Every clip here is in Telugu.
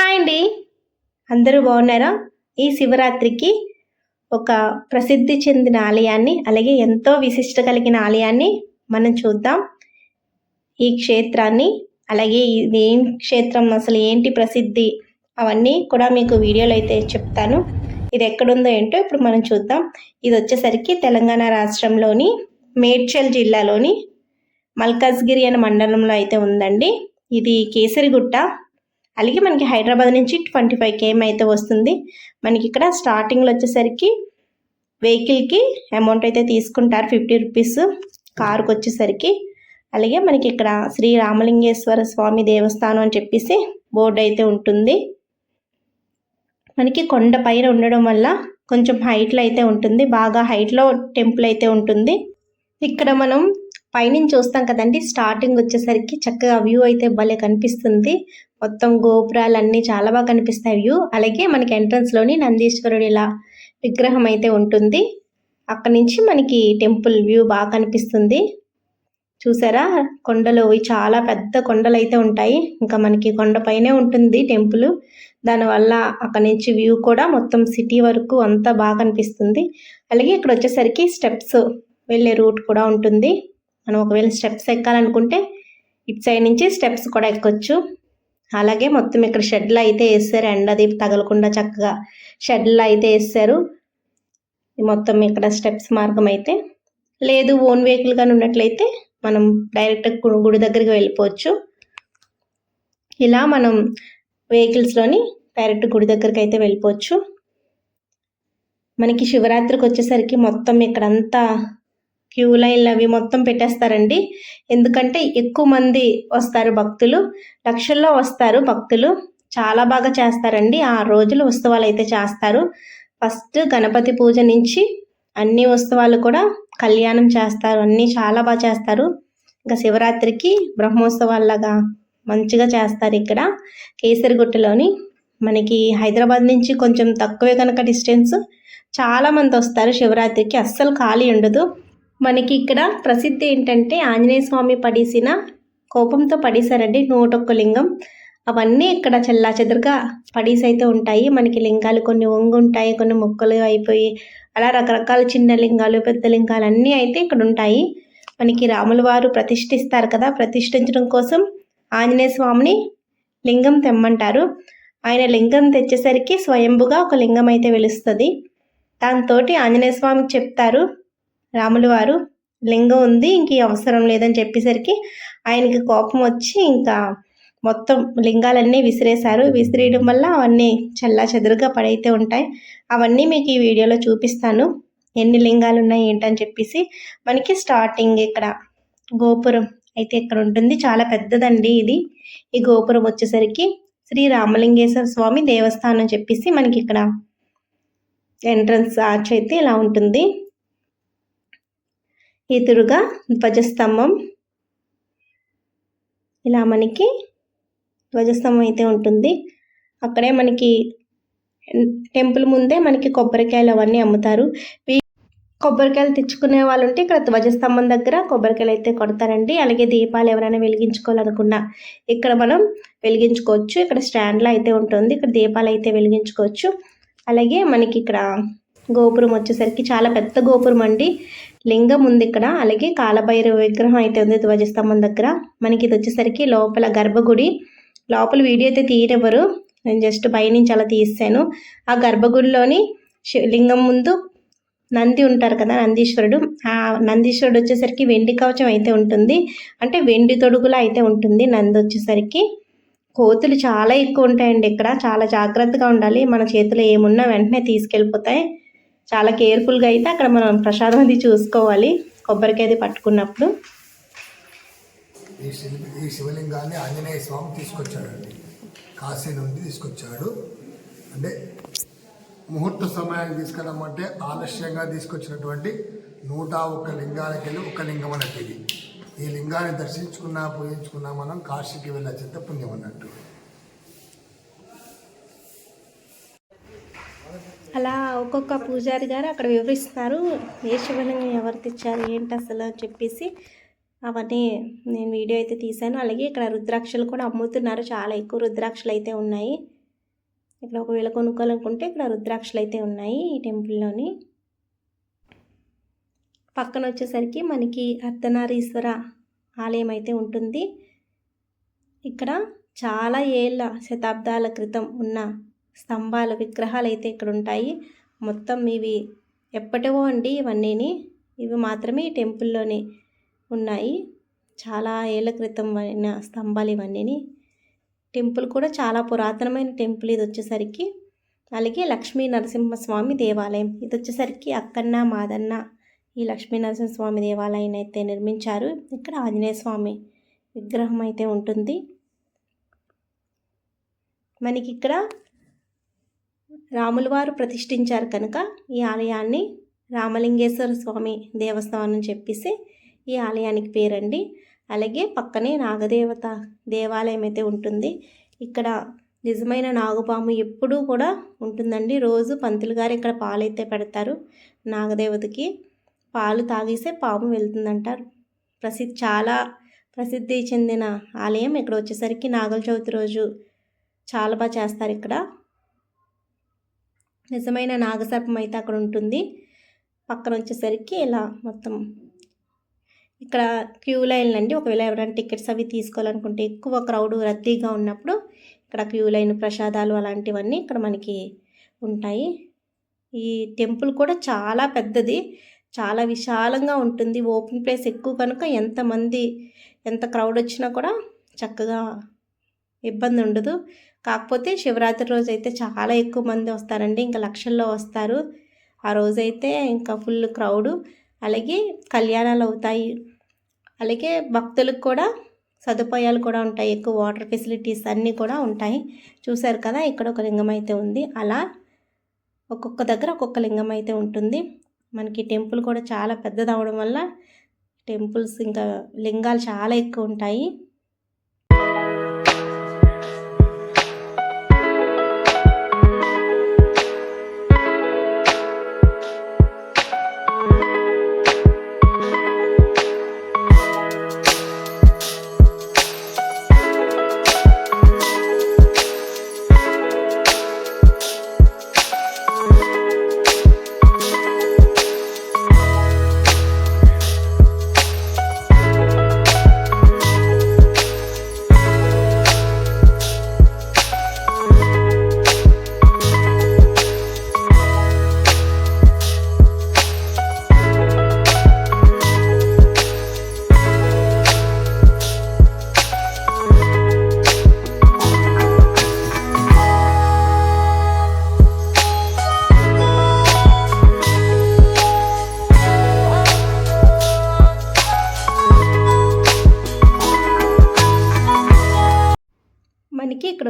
హాయ్ అండి. అందరూ బాగున్నారా? ఈ శివరాత్రికి ఒక ప్రసిద్ధి చెందిన ఆలయాన్ని అలాగే ఎంతో విశిష్ట కలిగిన ఆలయాన్ని మనం చూద్దాం. ఈ క్షేత్రాన్ని అలాగే ఇది ఏం క్షేత్రం అసలు ఏంటి ప్రసిద్ధి అవన్నీ కూడా మీకు వీడియోలో అయితే చెప్తాను. ఇది ఎక్కడుందో ఏంటో ఇప్పుడు మనం చూద్దాం. ఇది వచ్చేసరికి తెలంగాణ రాష్ట్రంలోని మేడ్చల్ జిల్లాలోని మల్కాజ్గిరి అనే మండలంలో అయితే ఉందండి. ఇది కేసరిగుట్ట. అలాగే మనకి హైదరాబాద్ నుంచి ట్వంటీ ఫైవ్ కేఎం అయితే వస్తుంది. మనకి ఇక్కడ స్టార్టింగ్లో వచ్చేసరికి వెహికల్కి అమౌంట్ అయితే తీసుకుంటారు ఫిఫ్టీ రూపీస్ కారుకి వచ్చేసరికి అలాగే మనకి ఇక్కడ శ్రీ రామలింగేశ్వర స్వామి దేవస్థానం అని చెప్పేసి బోర్డు అయితే ఉంటుంది. మనకి కొండ పైన ఉండడం వల్ల కొంచెం హైట్లో అయితే ఉంటుంది. బాగా హైట్లో టెంపుల్ అయితే ఉంటుంది. ఇక్కడ మనం పైనుంచి చూస్తాం కదండి. స్టార్టింగ్ వచ్చేసరికి చక్కగా వ్యూ అయితే భలే కనిపిస్తుంది. మొత్తం గోపురాలు అన్నీ చాలా బాగా కనిపిస్తాయి వ్యూ. అలాగే మనకి ఎంట్రన్స్లోని లోని ఇలా విగ్రహం అయితే ఉంటుంది. అక్కడ నుంచి మనకి టెంపుల్ వ్యూ బాగా కనిపిస్తుంది. చూసారా? కొండలు చాలా పెద్ద కొండలు అయితే ఉంటాయి. ఇంకా మనకి కొండపైనే ఉంటుంది టెంపుల్. దానివల్ల అక్కడ నుంచి వ్యూ కూడా మొత్తం సిటీ వరకు అంతా బాగా కనిపిస్తుంది. అలాగే ఇక్కడ వచ్చేసరికి స్టెప్స్ వెళ్ళే రూట్ కూడా ఉంటుంది. మనం ఒకవేళ స్టెప్స్ ఎక్కాలనుకుంటే ఇటు సైడ్ నుంచి స్టెప్స్ కూడా ఎక్కొచ్చు. అలాగే మొత్తం ఇక్కడ షెడ్లు అయితే వేస్తారు ఎండ అది తగలకుండా చక్కగా షెడ్లు అయితే వేస్తారు మొత్తం ఇక్కడ స్టెప్స్ మార్గం అయితే లేదు ఓన్ వెహికల్ కానీ ఉన్నట్లయితే మనం డైరెక్ట్ గు- గుడి దగ్గరికి వెళ్ళిపోవచ్చు. ఇలా మనం వెహికల్స్లోని డైరెక్ట్ గుడి దగ్గరికి అయితే వెళ్ళిపోవచ్చు. మనకి శివరాత్రికి వచ్చేసరికి మొత్తం ఇక్కడంతా క్యూ లైన్లు అవి మొత్తం పెట్టేస్తారండి. ఎందుకంటే ఎక్కువ మంది వస్తారు భక్తులు లక్షల్లో వస్తారు భక్తులు. చాలా బాగా చేస్తారండి. ఆ రోజులు ఉత్సవాలు అయితే చేస్తారు. ఫస్ట్ గణపతి పూజ నుంచి అన్ని ఉత్సవాలు కూడా కళ్యాణం చేస్తారు. అన్నీ చాలా బాగా చేస్తారు. ఇంకా శివరాత్రికి బ్రహ్మోత్సవాల్లాగా మంచిగా చేస్తారు ఇక్కడ. కేసరిగుట్టలోని మనకి హైదరాబాద్ నుంచి కొంచెం తక్కువే కనుక డిస్టెన్స్. చాలా మంది వస్తారు శివరాత్రికి. అస్సలు ఖాళీ ఉండదు. మనకి ఇక్కడ ప్రసిద్ధి ఏంటంటే ఆంజనేయ స్వామి పడేసిన కోపంతో పడేశారండి నూటొక్క లింగం. అవన్నీ ఇక్కడ చెల్లా చెదరుగా పడేసి అయితే ఉంటాయి. మనకి లింగాలు కొన్ని వంగు ఉంటాయి కొన్ని మొక్కలు అయిపోయి అలా రకరకాల చిన్న లింగాలు పెద్ద లింగాలు అన్నీ అయితే ఇక్కడ ఉంటాయి. మనకి రాముల వారు ప్రతిష్ఠిస్తారు కదా ప్రతిష్ఠించడం కోసం ఆంజనేయ స్వామిని లింగం తెమ్మంటారు. ఆయన లింగం తెచ్చేసరికి స్వయంభుగా ఒక లింగం అయితే వెలుస్తుంది. దాంతో ఆంజనేయ స్వామికి చెప్తారు రాముల వారు లింగం ఉంది ఇంక అవసరం లేదని చెప్పేసరికి ఆయనకి కోపం వచ్చి ఇంకా మొత్తం లింగాలన్నీ విసిరేశారు. విసిరేయడం వల్ల అవన్నీ చల్లా చెదురుగా పడైతే ఉంటాయి. అవన్నీ మీకు ఈ వీడియోలో చూపిస్తాను. ఎన్ని లింగాలు ఉన్నాయి ఏంటని చెప్పేసి మనకి స్టార్టింగ్ ఇక్కడ గోపురం అయితే ఇక్కడ ఉంటుంది. చాలా పెద్దదండి ఇది. ఈ గోపురం వచ్చేసరికి శ్రీ రామలింగేశ్వర స్వామి దేవస్థానం చెప్పేసి మనకి ఇక్కడ ఎంట్రన్స్ ఆర్చ్ అయితే ఇలా ఉంటుంది. ఎదురుగా ధ్వజస్తంభం. ఇలా మనకి ధ్వజస్తంభం అయితే ఉంటుంది. అక్కడే మనకి టెంపుల్ ముందే మనకి కొబ్బరికాయలు అవన్నీ అమ్ముతారు. కొబ్బరికాయలు తెచ్చుకునే వాళ్ళు ఉంటే ఇక్కడ ధ్వజస్తంభం దగ్గర కొబ్బరికాయలు అయితే కొడతారండి. అలాగే దీపాలు ఎవరైనా వెలిగించుకోవాలనుకున్నా ఇక్కడ మనం వెలిగించుకోవచ్చు. ఇక్కడ స్టాండ్లో అయితే ఉంటుంది. ఇక్కడ దీపాలు అయితే వెలిగించుకోవచ్చు. అలాగే మనకి ఇక్కడ గోపురం వచ్చేసరికి చాలా పెద్ద గోపురం అండి. లింగం ఉంది ఇక్కడ. అలాగే కాలభైరవ విగ్రహం అయితే ఉంది ధ్వజస్తంభం దగ్గర. మనకి ఇది వచ్చేసరికి లోపల గర్భగుడి. లోపల వీడియో అయితే తీయనివ్వరు. నేను జస్ట్ పైనుంచి అలా తీసాను ఆ గర్భగుడిలోని లింగం ముందు నంది ఉంటారు కదా నందీశ్వరుడు. ఆ నందీశ్వరుడు వచ్చేసరికి వెండి కవచం అయితే ఉంటుంది. అంటే వెండి తొడుగులా అయితే ఉంటుంది నంది వచ్చేసరికి. కోతులు చాలా ఎక్కువ ఉంటాయండి ఇక్కడ. చాలా జాగ్రత్తగా ఉండాలి. మన చేతిలో ఏమున్నా వెంటనే తీసుకెళ్ళిపోతాయి. చాలా కేర్ఫుల్గా అయితే అక్కడ మనం ప్రసాదం అది చూసుకోవాలి. కొబ్బరికాయ అది పట్టుకున్నప్పుడు. ఈ ఈ శివలింగాన్ని ఆంజనేయ స్వామి తీసుకొచ్చాడండి. కాశీ నుండి తీసుకొచ్చాడు. అంటే ముహూర్త సమయానికి తీసుకెళ్ళమంటే ఆలస్యంగా తీసుకొచ్చినటువంటి నూట ఒక్క లింగాలకి వెళ్ళి ఒక లింగం అన్నట్టు ఇది ఈ లింగాన్ని దర్శించుకున్నా పూజించుకున్నా మనం కాశీకి వెళ్ళొచ్చేంత పుణ్యం అన్నట్టు. అలా ఒక్కొక్క పూజారి గారు అక్కడ వివరిస్తున్నారు ఏ శివలింగం ఎవరు తెచ్చారు ఏంటి అసలు? అని చెప్పేసి అవన్నీ నేను వీడియో అయితే తీశాను. అలాగే ఇక్కడ రుద్రాక్షలు కూడా అమ్ముతున్నారు. చాలా ఎక్కువ రుద్రాక్షలు అయితే ఉన్నాయి. ఇక్కడ ఒకవేళ కొనుక్కోవాలనుకుంటే ఇక్కడ రుద్రాక్షలు అయితే ఉన్నాయి ఈ టెంపుల్లోని. పక్కన వచ్చేసరికి మనకి అర్ధనారీశ్వర ఆలయం అయితే ఉంటుంది. ఇక్కడ చాలా ఏళ్ళ శతాబ్దాల క్రితం ఉన్న స్తంభాలు విగ్రహాలు అయితే ఇక్కడ ఉంటాయి మొత్తం ఇవి ఎప్పటివో అండి ఇవన్నీని. ఇవి మాత్రమే ఈ ఉన్నాయి. చాలా ఏళ్ళ క్రితం అయిన స్తంభాలు ఇవన్నీని. టెంపుల్ కూడా చాలా పురాతనమైన టెంపుల్ ఇది వచ్చేసరికి. అలాగే లక్ష్మీ నరసింహస్వామి దేవాలయం. ఇది వచ్చేసరికి అక్కన్న మాదన్న ఈ లక్ష్మీ నరసింహస్వామి దేవాలయం అయితే నిర్మించారు. ఇక్కడ ఆంజనేయ స్వామి విగ్రహం అయితే ఉంటుంది. మనకి ఇక్కడ రాముల వారు ప్రతిష్ఠించారు కనుక ఈ ఆలయాన్ని రామలింగేశ్వర స్వామి దేవస్థానం అని చెప్పేసి ఈ ఆలయానికి పేరండి. అలాగే పక్కనే నాగదేవత దేవాలయం అయితే ఉంటుంది. ఇక్కడ నిజమైన నాగుపాము ఎప్పుడూ కూడా ఉంటుందండి. రోజు పంతులు గారు ఇక్కడ పాలైతే పెడతారు నాగదేవతకి. పాలు తాగేసే పాము వెళ్తుందంటారు. ప్రసిద్ధి చాలా ప్రసిద్ధి చెందిన ఆలయం. ఇక్కడ వచ్చేసరికి నాగల చవితి రోజు చాలా బాగా చేస్తారు ఇక్కడ. నిజమైన నాగసర్పం అయితే అక్కడ ఉంటుంది. పక్కన వచ్చేసరికి ఇలా మొత్తం ఇక్కడ క్యూ లైన్లు అండి. ఒకవేళ ఎవరైనా టికెట్స్ అవి తీసుకోవాలనుకుంటే ఎక్కువ క్రౌడ్ రద్దీగా ఉన్నప్పుడు ఇక్కడ క్యూ లైన్ ప్రసాదాలు అలాంటివన్నీ ఇక్కడ మనకి ఉంటాయి. ఈ టెంపుల్ కూడా చాలా పెద్దది. చాలా విశాలంగా ఉంటుంది. ఓపెన్ ప్లేస్ ఎక్కువ కనుక ఎంతమంది ఎంత క్రౌడ్ వచ్చినా కూడా చక్కగా ఇబ్బంది ఉండదు కాకపోతే శివరాత్రి రోజు అయితే చాలా ఎక్కువ మంది వస్తారండి. ఇంకా లక్షల్లో వస్తారు. ఆ రోజైతే ఇంకా ఫుల్ క్రౌడు. అలాగే కళ్యాణాలు అవుతాయి. అలాగే భక్తులకు కూడా సదుపాయాలు కూడా ఉంటాయి. ఎక్కువ వాటర్ ఫెసిలిటీస్ అన్నీ కూడా ఉంటాయి. చూశారు కదా ఇక్కడ ఒక లింగం అయితే ఉంది. అలా ఒక్కొక్క దగ్గర ఒక్కొక్క లింగం అయితే ఉంటుంది. మనకి టెంపుల్ కూడా చాలా పెద్దది అవడం వల్ల టెంపుల్స్ ఇంకా లింగాలు చాలా ఎక్కువ ఉంటాయి.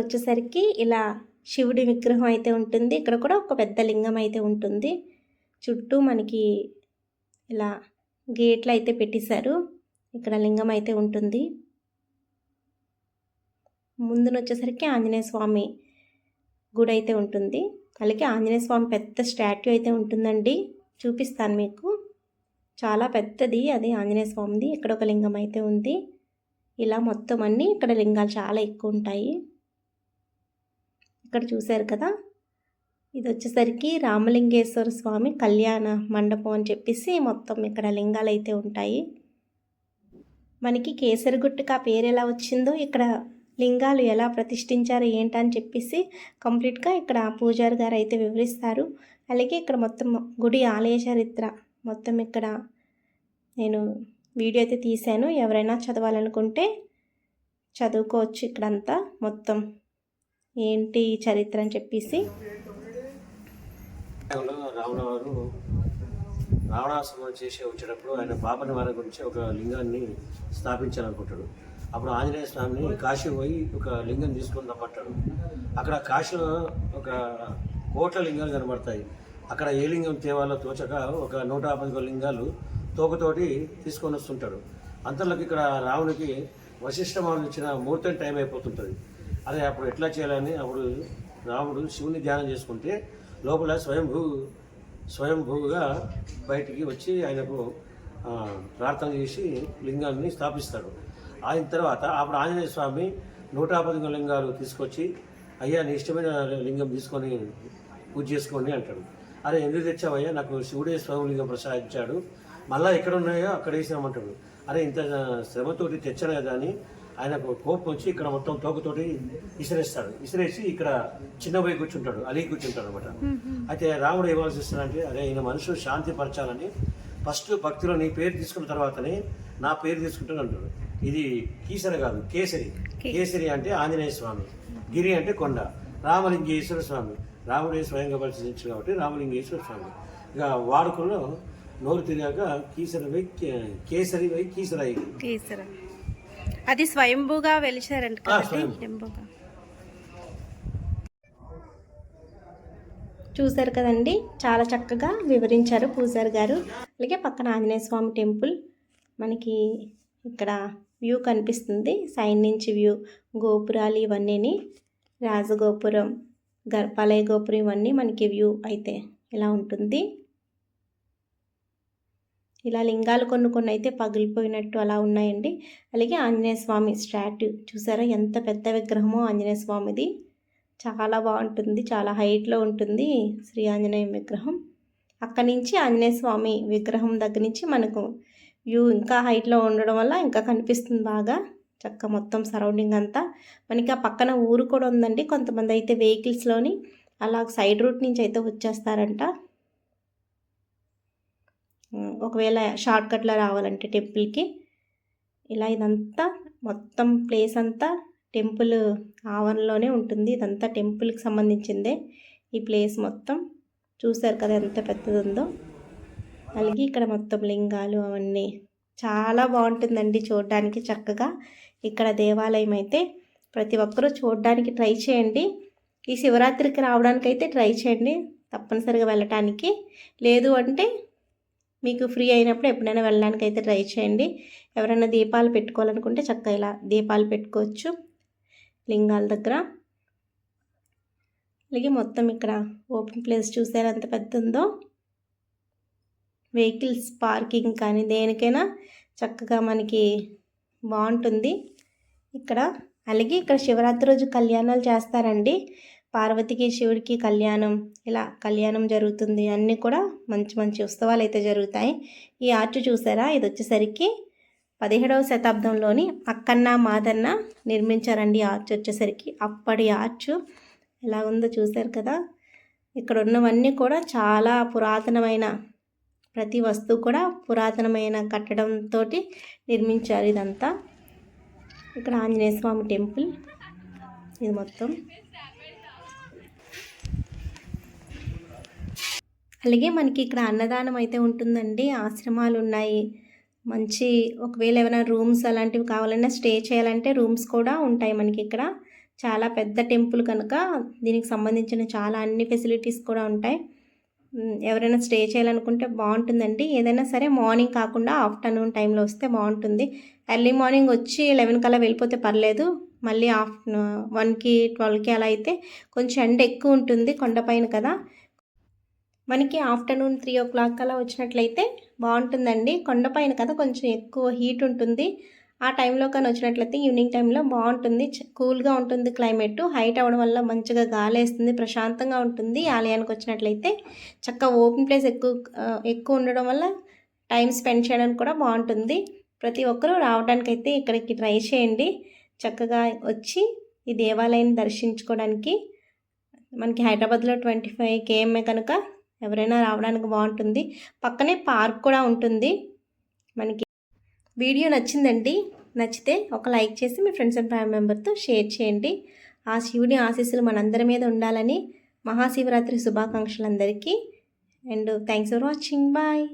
వచ్చేసరికి ఇలా శివుడి విగ్రహం అయితే ఉంటుంది. ఇక్కడ కూడా ఒక పెద్ద లింగం అయితే ఉంటుంది. చుట్టూ మనకి ఇలా గేట్లు అయితే పెట్టేశారు. ఇక్కడ లింగం అయితే ఉంటుంది. ముందున వచ్చేసరికి ఆంజనేయ స్వామి గుడి అయితే ఉంటుంది. అలాగే ఆంజనేయ స్వామి పెద్ద స్టాట్యూ అయితే ఉంటుందండి. చూపిస్తాను మీకు. చాలా పెద్దది అది ఆంజనేయ స్వామిది. ఇక్కడ ఒక లింగం అయితే ఉంది. ఇలా మొత్తం అన్నీ ఇక్కడ లింగాలు చాలా ఎక్కువ ఉంటాయి. ఇక్కడ చూశారు కదా? ఇది వచ్చేసరికి రామలింగేశ్వర స్వామి కళ్యాణ మండపం అని చెప్పేసి మొత్తం ఇక్కడ లింగాలు అయితే ఉంటాయి. మనకి కేసరిగుట్టుకు ఆ పేరు ఎలా వచ్చిందో ఇక్కడ లింగాలు ఎలా ప్రతిష్ఠించారు ఏంటని చెప్పేసి కంప్లీట్గా ఇక్కడ పూజారి గారు అయితే వివరిస్తారు. అలాగే ఇక్కడ మొత్తం గుడి ఆలయ చరిత్ర మొత్తం ఇక్కడ నేను వీడియో అయితే తీశాను. ఎవరైనా చదవాలనుకుంటే చదువుకోవచ్చు ఇక్కడంతా మొత్తం. ఏంటి చరిత్ర అని చెప్పేసి? రావణవారు రావణ వారు చేసి వచ్చేటప్పుడు ఆయన పాపని వారి గురించి ఒక లింగాన్ని స్థాపించాలనుకుంటాడు. అప్పుడు ఆంజనేయ స్వామిని కాశీ పోయి ఒక లింగం తీసుకొని రమ్మంటాడు. అక్కడ కాశీలో ఒక కోట్ల లింగాలు కనబడతాయి. అక్కడ ఏ లింగం తేవాలో తోచక ఒక నూట యాభై లింగాలు తోకతోటి తీసుకొని వస్తుంటాడు. అంతలోకి ఇక్కడ రావణునికి వశిష్ఠమాను ఇచ్చిన ముహూర్తం టైం అయిపోతుంటుంది. అదే అప్పుడు ఎట్లా చేయాలని? అప్పుడు రాముడు శివుని ధ్యానం చేసుకుంటే లోపల స్వయంభూ స్వయంభూగా బయటికి వచ్చి ఆయనకు ప్రార్థన చేసి లింగాన్ని స్థాపిస్తాడు. ఆయన తర్వాత అప్పుడు ఆంజనేయ స్వామి నూట పదిహేను లింగాలు తీసుకొచ్చి అయ్యా నీ ఇష్టమైన లింగం తీసుకొని పూజ చేసుకోండి అంటాడు. అరే ఎందుకు తెచ్చావయ్యా నాకు శివుడే స్వయంలింగం ప్రసాదించాడు. మళ్ళీ ఎక్కడ ఉన్నాయో అక్కడ వేసామంటాడు అరే ఇంత శ్రమతోటి తెచ్చాను కదా అని ఆయనకు కోపం వచ్చి ఇక్కడ మొత్తం తోకతోటి ఇసిరేస్తాడు ఇసిరేసి ఇక్కడ చిన్న పోయి కూర్చుంటాడు అలిగి కూర్చుంటాడు అనమాట అయితే రాముడు ఏం ఆలోచిస్తాడంటే అరే ఈయన మనుషులు శాంతి పరచాలని ఫస్ట్ భక్తిలో నీ పేరు తీసుకున్న తర్వాతనే నా పేరు తీసుకుంటాను అంటాడు. ఇది కీసర కాదు కేసరి. కేసరి అంటే ఆంజనేయ స్వామి. గిరి అంటే కొండ. రామలింగేశ్వర స్వామి. రాముడే స్వయంగా పరిశీలించాడు కాబట్టి రామలింగేశ్వర స్వామి. ఇక వాడుకలో నోరు తిరిగాక కీసరి వై కేసరి వై కీసరాయి. కేసర అది స్వయంభూగా వెలిచారంట. స్వయంభూగా. చూశారు కదండి? చాలా చక్కగా వివరించారు పూజారి గారు. అలాగే పక్కన ఆంజనేయ స్వామి టెంపుల్. మనకి ఇక్కడ వ్యూ కనిపిస్తుంది. సైడ్ నుంచి వ్యూ గోపురాలు ఇవన్నీని. రాజగోపురం గర్భాలయ గోపురం ఇవన్నీ మనకి వ్యూ అయితే ఇలా ఉంటుంది. ఇలా లింగాలు కొన్ని కొన్ని అయితే పగిలిపోయినట్టు అలా ఉన్నాయండి. అలాగే ఆంజనేయ స్వామి స్టాట్యూ చూసారా? ఎంత పెద్ద విగ్రహమో ఆంజనేయ స్వామిది. చాలా బాగుంటుంది. చాలా హైట్లో ఉంటుంది శ్రీ ఆంజనేయ విగ్రహం. అక్కడి నుంచి ఆంజనేయ స్వామి విగ్రహం దగ్గర నుంచి మనకు వ్యూ ఇంకా హైట్లో ఉండడం వల్ల ఇంకా కనిపిస్తుంది బాగా. చక్క మొత్తం సరౌండింగ్ అంతా. మనకి ఆ పక్కన ఊరు కూడా ఉందండి. కొంతమంది అయితే వెహికల్స్లోని అలా సైడ్ రూట్ నుంచి అయితే వచ్చేస్తారంట. ఒకవేళ షార్ట్కట్లో రావాలంటే టెంపుల్కి. ఇలా ఇదంతా మొత్తం ప్లేస్ అంతా టెంపుల్ ఆవరణలోనే ఉంటుంది. ఇదంతా టెంపుల్కి సంబంధించిందే ఈ ప్లేస్ మొత్తం. చూశారు కదా ఎంత పెద్దది ఉందో అలాగే ఇక్కడ మొత్తం లింగాలు అవన్నీ చాలా బాగుంటుందండి చూడడానికి చక్కగా. ఇక్కడ దేవాలయం అయితే ప్రతి ఒక్కరూ చూడడానికి ట్రై చేయండి. ఈ శివరాత్రికి రావడానికి అయితే ట్రై చేయండి తప్పనిసరిగా వెళ్ళటానికి. లేదు అంటే మీకు ఫ్రీ అయినప్పుడు ఎప్పుడైనా వెళ్ళడానికి అయితే ట్రై చేయండి. ఎవరైనా దీపాలు పెట్టుకోవాలనుకుంటే చక్కగా ఇలా దీపాలు పెట్టుకోవచ్చు. లింగాల దగ్గర. అలాగే మొత్తం ఇక్కడ ఓపెన్ ప్లేస్ చూసారు ఎంత పెద్ద ఉందో వెహికల్స్ పార్కింగ్ కానీ దేనికైనా చక్కగా మనకి బాగుంటుంది. ఇక్కడ. అలాగే ఇక్కడ శివరాత్రి రోజు కళ్యాణాలు చేస్తారండి. పార్వతికి శివుడికి కళ్యాణం ఇలా కళ్యాణం జరుగుతుంది. అన్నీ కూడా మంచి మంచి ఉత్సవాలు అయితే జరుగుతాయి. ఈ ఆర్చ్ చూసారా? ఇది వచ్చేసరికి పదిహేడవ శతాబ్దంలోని అక్కన్న మాదన్న నిర్మించారండి ఈ ఆర్చ్ వచ్చేసరికి అప్పటి ఆర్చ్ ఎలా ఉందో చూశారు కదా? ఇక్కడ ఉన్నవన్నీ కూడా చాలా పురాతనమైన ప్రతి వస్తువు కూడా పురాతనమైన కట్టడంతో నిర్మించారు ఇదంతా. ఇక్కడ ఆంజనేయ స్వామి టెంపుల్. ఇది మొత్తం. అలాగే మనకి ఇక్కడ అన్నదానం అయితే ఉంటుందండి. ఆశ్రమాలు ఉన్నాయి మంచి ఒకవేళ ఏమైనా రూమ్స్ అలాంటివి కావాలన్నా స్టే చేయాలంటే రూమ్స్ కూడా ఉంటాయి మనకి ఇక్కడ. చాలా పెద్ద టెంపుల్ కనుక దీనికి సంబంధించిన చాలా అన్ని ఫెసిలిటీస్ కూడా ఉంటాయి. ఎవరైనా స్టే చేయాలనుకుంటే బాగుంటుందండి. ఏదైనా సరే మార్నింగ్ కాకుండా ఆఫ్టర్నూన్ టైంలో వస్తే బాగుంటుంది. ఎర్లీ మార్నింగ్ వచ్చి లెవెన్ కల్లా వెళ్ళిపోతే పర్లేదు. మళ్ళీ ఆఫ్ వన్కి ట్వెల్వ్కి అలా అయితే కొంచెం ఎండ ఎక్కువ ఉంటుంది కొండపైన కదా. మనకి ఆఫ్టర్నూన్ త్రీ ఓ క్లాక్ అలా వచ్చినట్లయితే బాగుంటుందండి. కొండపైన కదా కొంచెం ఎక్కువ హీట్ ఉంటుంది. ఆ టైంలో కానీ వచ్చినట్లయితే ఈవినింగ్ టైంలో బాగుంటుంది. కూల్గా ఉంటుంది క్లైమేట్. హైట్ అవ్వడం వల్ల మంచిగా గాలి వేస్తుంది ప్రశాంతంగా ఉంటుంది. ఆలయానికి వచ్చినట్లయితే చక్కగా ఓపెన్ ప్లేస్ ఎక్కువ ఎక్కువ ఉండడం వల్ల టైం స్పెండ్ చేయడానికి కూడా బాగుంటుంది. ప్రతి ఒక్కరూ రావడానికైతే ఇక్కడికి ట్రై చేయండి. చక్కగా వచ్చి ఈ దేవాలయాన్ని దర్శించుకోవడానికి. మనకి హైదరాబాద్లో ట్వంటీ ఫైవ్ కేఎంఏ కనుక ఎవరైనా రావడానికి బాగుంటుంది. పక్కనే పార్క్ కూడా ఉంటుంది. మనకి వీడియో నచ్చిందండి. నచ్చితే ఒక లైక్ చేసి మీ ఫ్రెండ్స్ అండ్ ఫ్యామిలీ మెంబర్తో షేర్ చేయండి. ఆ శివుని ఆశీస్సులు మనందరి మీద ఉండాలని మహాశివరాత్రి శుభాకాంక్షలు అందరికీ and thanks for watching. Bye.